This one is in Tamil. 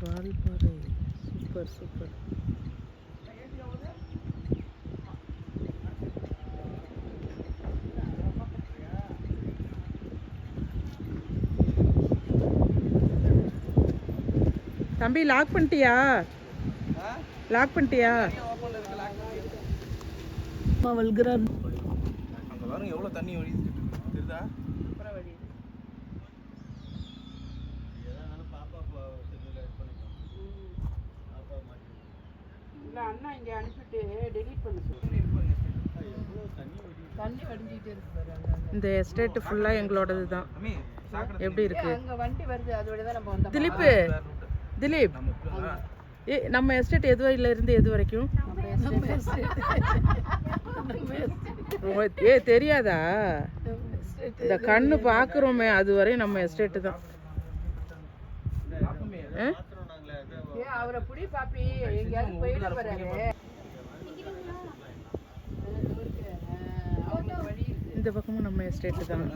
வால்பாறை சூப்பர் சூப்பர் தம்பி லாக் பண்ணிட்டியா? லாக் பண்ணிட்டியா? அம்மா வல்கிறார். அங்க பாருங்க எவ்வளவு தண்ணி தெரியுதா? இல்லை அண்ணா இங்கே அனுப்பிட்டு டெலீட் பண்ண தண்ணி வடிஞ்சிட்டே இருக்கு பாரு இந்த எஸ்டேட் ஃபுல்லாக எங்களோடது தான். எப்படி இருக்கு? அங்க வண்டி வருது அதோட தான் நம்ம வந்தோம். திலீப் திலீப். ஏ நம்ம எஸ்டேட் எது இருந்து எது வரைக்கும்? ஏ தெரியாதா? இந்த கண்ணு பார்க்குறோமே அது வரையும் நம்ம எஸ்டேட்டு தான். ஆ? ஏ அவரை புடி பாப்பி. எங்கேயாவது போயிட்டு போறாரு இருக்கு. இந்த பக்கமும் நம்ம எஸ்டேட்டு தான்.